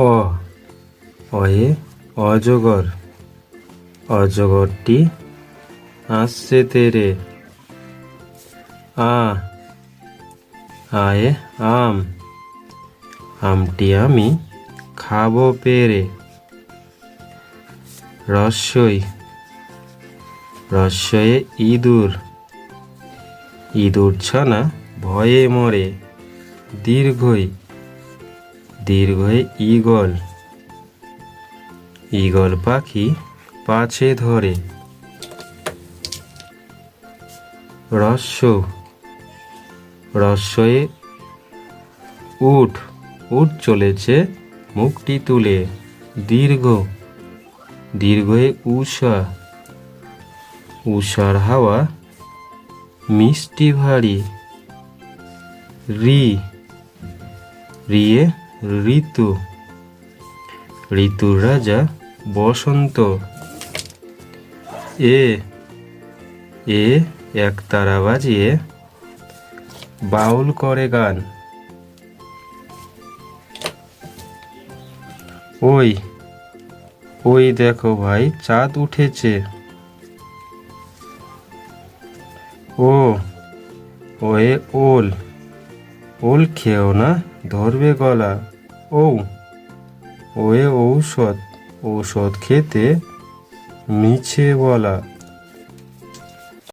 অ, অয়ে, অজগর। অজগরটি আসছে তেরে। আ, আয়ে আম। আমটি আমি খাব পেরে। রস্যই রস্যয়ে ইঁদুর। ইঁদুর ছানা ভয়ে মরে, দীর্ঘই দীর্ঘয়ে ঈগল। ঈগল পাখি পাছে ধরে। রস্য রস্যয়ে উঠ উঠ চলেছে মুখটি তুলে। দীর্ঘ দীর্ঘয়ে উষা উষার হাওয়া মিষ্টি ভারী। রি, রিয়ে ঋতু। ঋতুর রাজা বসন্ত। এ এ এক তারা বাজিয়ে বাউল করে গান। ওই ওই দেখো ভাই, চাঁদ উঠেছে। ও, ওয়ে ওল। ওল খেও না, ধরবে গলা। ও ওয়ে ঔষধ ঔষধ খেতে মিছে বলা।